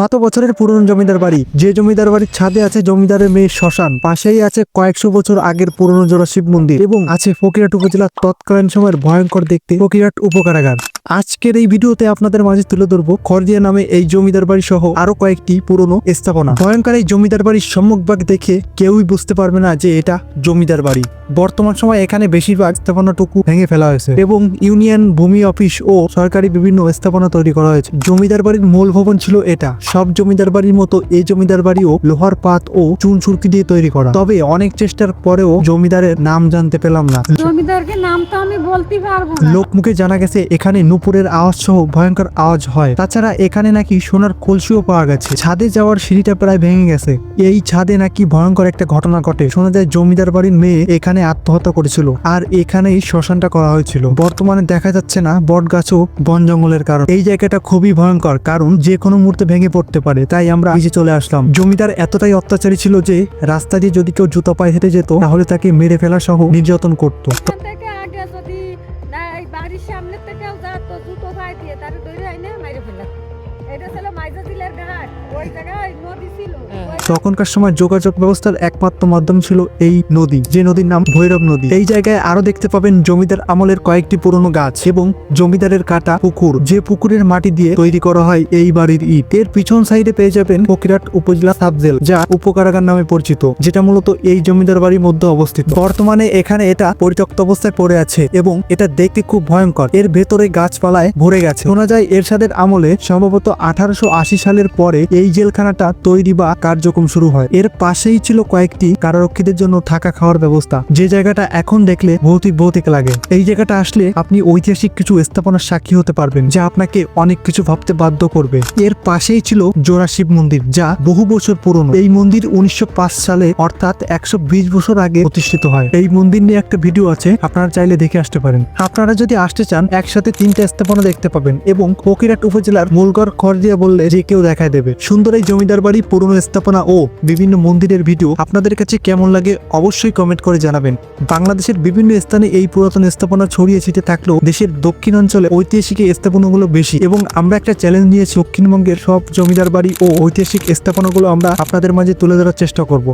শত বছরের পুরনো জমিদার বাড়ি। যে জমিদার বাড়ির ছাদে আছে জমিদারের মেয়ের শ্মশান, পাশেই আছে কয়েকশো বছর আগের পুরনো জোড়া শিব মন্দির এবং আছে ফকিরাট উপজেলার তৎকালীন সময়ের ভয়ঙ্কর দেখতে ফকিরাট উপকারাগার। আজকের এই ভিডিওতে আপনাদের মাঝে তুলে ধরবো খরদিয়া নামে এই জমিদার বাড়ি সহ আরও কয়েকটি পুরনো স্থাপনা। ভয়ঙ্কর এই জমিদার বাড়ির সম্মুখভাগ দেখে কেউই বুঝতে পারবে না যে এটা জমিদার বাড়ি। বর্তমান সময় এখানে বেশিরভাগ স্থাপনাটুকু ভেঙে ফেলা হয়েছে এবং ইউনিয়ন ভূমি অফিস ও সরকারি বিভিন্ন স্থাপনা তৈরি করা হয়েছে। জমিদার বাড়ির মূল ভবন ছিল এটা। সব জমিদার বাড়ির মতো এই জমিদার বাড়িও লোহার পাত ও চুন সুরকি দিয়ে তৈরি করা। তবে অনেক চেষ্টার পরেও জমিদারের নাম জানতে পেলাম না। জমিদারকে নাম তো আমি বলতে পারব না। লোকমুখে জানা গেছে এখানে নুপুরের আওয়াজ সহ ভয়ঙ্কর আওয়াজ হয়। তাছাড়া এখানে নাকি সোনার কলসিও পাওয়া গেছে। ছাদে যাওয়ার সিঁড়িটা প্রায় ভেঙে গেছে। এই ছাদে নাকি ভয়ঙ্কর একটা ঘটনা ঘটে। শোনা যায় জমিদার বাড়ির মেয়ে এখানে আত্মহত্যা করেছিল। আর এখানেই শ্মশানটা করা হয়েছিল। বর্তমানে দেখা যাচ্ছে না বট গাছও বন জঙ্গলের কারণ। এই জায়গাটা খুবই ভয়ঙ্কর কারণ যে কোনো মুহূর্তে ভেঙে পড়তে পারে। তাই আমরা নিচে চলে আসলাম। জমিদার এতটাই অত্যাচারী ছিল যে রাস্তা দিয়ে যদি কেউ জুতা পায়ে হেঁটে যেত, তাহলে তাকে মেরে ফেলা সহ নির্যাতন করত। বাড়ির সামনে থেকে জুতো পায়ে দিয়ে তার ধরে আইনে তখনকার সময় যোগাযোগ ব্যবস্থার একমাত্র মাধ্যম ছিল এই নদী যে নদীর নাম ভৈরব নদী। এই জায়গায় আরও দেখতে পাবেন জমিদার আমলের কয়েকটি পুরনো গাছ এবং জমিদারের কাটা পুকুর। যে পুকুরের মাটি দিয়ে তৈরি করা হয় এই বাড়ির ইট। এর পিছন সাইডে পেয়ে যাবেন ফকিরাট উপজেলা সাবজেল যা উপকারাগার নামে পরিচিত যেটা মূলত এই জমিদার বাড়ির মধ্যে অবস্থিত। বর্তমানে এখানে এটা পরিত্যক্ত অবস্থায় পড়ে আছে এবং এটা দেখতে খুব ভয়ঙ্কর। এর ভেতরে গাছপালায় ভরে গেছে। শোনা যায় এরশাদের আমলে সম্ভবত আঠারোশো আশি সালের পরে এই জেলখানাটা তৈরি বা কার্যক্রম শুরু হয়। এর পাশেই ছিল কয়েকটি কারারক্ষীদের জন্য থাকা খাওয়ার ব্যবস্থা। যে জায়গাটা এখন দেখলে ভৌতিক ভৌতিক লাগে। এই জায়গাটা আসলে আপনি ঐতিহাসিক কিছু স্থাপনার সাক্ষী হতে পারবেন, যা আপনাকে অনেক কিছু ভাবতে বাধ্য করবে। এর পাশেই ছিল জোড়া শিব মন্দির, যা বহু বছর পুরনো। এই মন্দির উনিশশো পাঁচ সালে অর্থাৎ একশো বিশ বছর আগে প্রতিষ্ঠিত হয়। এই মন্দির নিয়ে একটা ভিডিও আছে, আপনারা চাইলে দেখে আসতে পারেন। আপনারা যদি আসতে চান, একসাথে তিনটা স্থাপনা দেখতে পাবেন এবং ফকিরাট উপজেলার মূলগড় খড়দিয়া বললে যে কেউ দেখায় দেবে। সুন্দর এই জমিদার বাড়ি পুরনো স্থাপনা ও বিভিন্ন মন্দিরের ভিডিও আপনাদের কাছে কেমন লাগে অবশ্যই কমেন্ট করে জানাবেন। বাংলাদেশের বিভিন্ন স্থানে এই পুরাতন স্থাপনা ছড়িয়ে ছিটে থাকলেও দেশের দক্ষিণ অঞ্চলে ঐতিহাসিক স্থাপনাগুলো বেশি এবং আমরা একটা চ্যালেঞ্জ নিয়েছি দক্ষিণবঙ্গের সব জমিদার বাড়ি ও ঐতিহাসিক স্থাপনাগুলো আমরা আপনাদের মাঝে তুলে ধরার চেষ্টা করব।